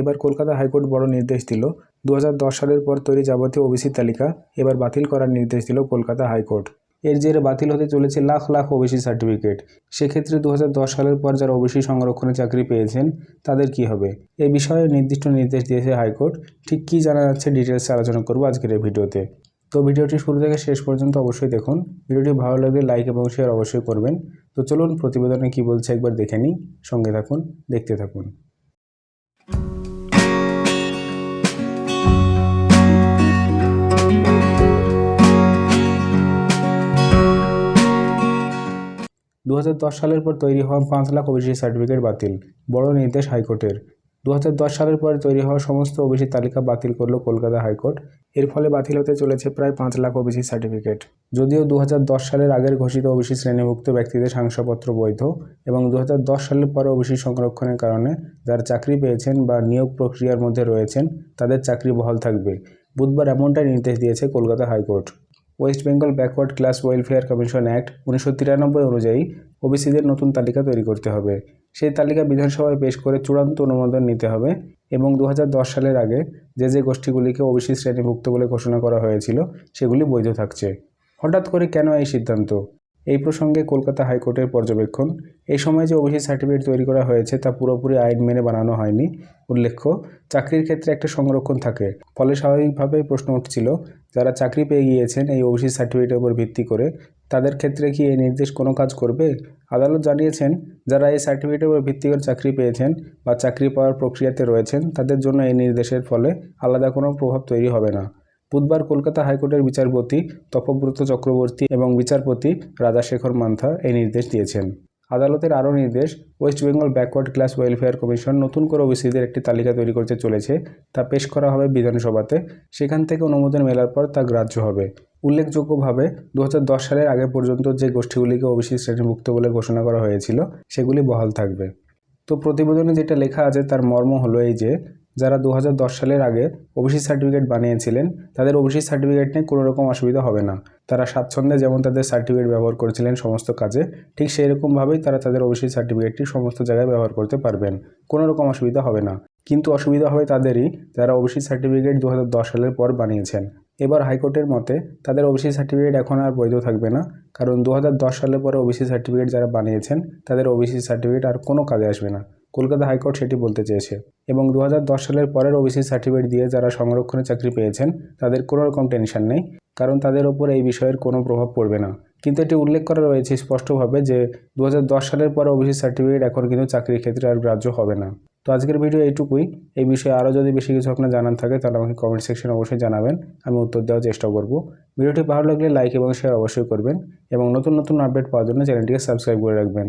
এবার কলকাতা হাইকোর্ট বড় নির্দেশ দিল। দু হাজার দশ সালের পর তৈরি যাবতীয় ওবিসি তালিকা এবার বাতিল করার নির্দেশ দিল কলকাতা হাইকোর্ট। এর জেরে বাতিল হতে চলেছে লাখ লাখ ওবিসি সার্টিফিকেট। সেক্ষেত্রে দু হাজার দশ সালের পর যারা ওবিসি সংরক্ষণে চাকরি পেয়েছেন, তাদের কি হবে? এ বিষয়ে নির্দিষ্ট নির্দেশ দিয়েছে হাইকোর্ট। ঠিক কী জানা যাচ্ছে ডিটেলসে আলোচনা করব আজকের এই ভিডিওতে। তো ভিডিওটি শুরু থেকে শেষ পর্যন্ত অবশ্যই দেখুন। ভিডিওটি ভালো লাগলে লাইক এবং শেয়ার অবশ্যই করবেন। তো চলুন প্রতিবেদনে কি বলছে একবার দেখে নিই। সঙ্গে থাকুন, দেখতে থাকুন। দু হাজার দশ সালের পর তৈরি হওয়া পাঁচ লাখ ওবিসি সার্টিফিকেট বাতিল, বড় নির্দেশ হাইকোর্টের। দু হাজার দশ সালের পর তৈরি হওয়া সমস্ত ওবিসি তালিকা বাতিল করল কলকাতা হাইকোর্ট। এর ফলে বাতিল হতে চলেছে প্রায় পাঁচ লাখ ওবিসি সার্টিফিকেট। যদিও দু হাজার দশ সালের আগের ঘোষিত ওবিসি শ্রেণীভুক্ত ব্যক্তিদের শংসাপত্র বৈধ এবং দু হাজার দশ সালের পরে ওবিসি সংরক্ষণের কারণে যারা চাকরি পেয়েছেন বা নিয়োগ প্রক্রিয়ার মধ্যে রয়েছেন, তাদের চাকরি বহাল থাকবে। বুধবার এমনটাই নির্দেশ দিয়েছে Kolkata high court. West Bengal backward class welfare commission act উনিশশো তিরানব্বই অনুযায়ী ওবিসিদের নতুন তালিকা তৈরি করতে হবে। সেই তালিকা বিধানসভায় পেশ করে চূড়ান্ত অনুমোদন নিতে হবে এবং দু হাজার দশ সালের আগে যে যে গোষ্ঠীগুলিকে ওবিসি শ্রেণীভুক্ত বলে ঘোষণা করা হয়েছিল, সেগুলি বৈধ থাকছে। হঠাৎ করে কেন এই সিদ্ধান্ত? এই প্রসঙ্গে কলকাতা হাইকোর্টের পর্যবেক্ষণ। এই সময় যে ওবিসি সার্টিফিকেট তৈরি করা হয়েছে তা পুরোপুরি আইন মেনে বানানো হয়নি, উল্লেখ্য, চাকরির ক্ষেত্রে একটা সংরক্ষণ থাকে। ফলে স্বাভাবিকভাবেই প্রশ্ন উঠছিল, যারা চাকরি পেয়ে গিয়েছেন এই ওবিসি সার্টিফিকেটের উপর ভিত্তি করে, তাদের ক্ষেত্রে কি এই নির্দেশ কোনো কাজ করবে? আদালত জানিয়েছেন, যারা এই সার্টিফিকেটের উপর ভিত্তি করে চাকরি পেয়েছেন বা চাকরি পাওয়ার প্রক্রিয়াতে রয়েছেন, তাদের জন্য এই নির্দেশের ফলে আলাদা কোনো প্রভাব তৈরি হবে না। বুধবার কলকাতা হাইকোর্টের বিচারপতি তপব্রত চক্রবর্তী এবং বিচারপতি রাজাশেখর মান্থা এই নির্দেশ দিয়েছেন। আদালতের আরও নির্দেশ, west Bengal backward class welfare commission নতুন করে ওবিসিদের একটি তালিকা তৈরি করতে চলেছে, তা পেশ করা হবে বিধানসভাতে। সেখান থেকে অনুমোদন মেলার পর তা গ্রাহ্য হবে। উল্লেখযোগ্যভাবে দু হাজার দশ সালের আগে পর্যন্ত যে গোষ্ঠীগুলিকে ওবিসি শ্রেণীভুক্ত বলে ঘোষণা করা হয়েছিল, সেগুলি বহাল থাকবে। তো প্রতিবেদনে যেটা লেখা আছে তার মর্ম হলো এই যে যারা দু হাজার দশ সালের আগে ওবিসি সার্টিফিকেট বানিয়েছিলেন, তাদের ওবিসি সার্টিফিকেট নিয়ে কোনো রকম অসুবিধা হবে না। তারা স্বাচ্ছন্দ্যে যেমন তাদের সার্টিফিকেট ব্যবহার করেছিলেন সমস্ত কাজে, ঠিক সেই রকমভাবেই তারা তাদের ওবিসি সার্টিফিকেটটি সমস্ত জায়গায় ব্যবহার করতে পারবেন। কোনো রকম অসুবিধা হবে না। কিন্তু অসুবিধা হবে তাদেরই যারা ওবিসি সার্টিফিকেট দু হাজার দশ সালের পর বানিয়েছেন। এবার হাইকোর্টের মতে তাদের ওবিসি সার্টিফিকেট এখন আর বৈধ থাকবে না, কারণ দু হাজার দশ সালের পরে ওবিসি সার্টিফিকেট যারা বানিয়েছেন, তাদের ওবিসি সার্টিফিকেট আর কোনো কাজে আসবে না। কলকাতা হাইকোর্ট সেটি বলতে চেয়েছে এবং দু হাজার দশ সালের পরের ওবিসি সার্টিফিকেট দিয়ে যারা সংরক্ষণে চাকরি পেয়েছেন, তাদের কোনো রকম টেনশন নেই, কারণ তাদের ওপর এই বিষয়ের কোনো প্রভাব পড়বে না। কিন্তু এটি উল্লেখ করা রয়েছে স্পষ্টভাবে যে দু হাজার দশ সালের পরে ওবিসি সার্টিফিকেট এখন কিন্তু চাকরির ক্ষেত্রে আর গ্রাহ্য হবে না। তো আজকের ভিডিও এইটুকুই। এই বিষয়ে আরও যদি বেশি কিছু আপনার জানান থাকে, তাহলে আমাকে কমেন্ট সেকশনে অবশ্যই জানাবেন। আমি উত্তর দেওয়ার চেষ্টা করব। ভিডিওটি ভালো লাগলে লাইক এবং শেয়ার অবশ্যই করবেন এবং নতুন নতুন আপডেট পাওয়ার জন্য চ্যানেলটিকে সাবস্ক্রাইব করে রাখবেন।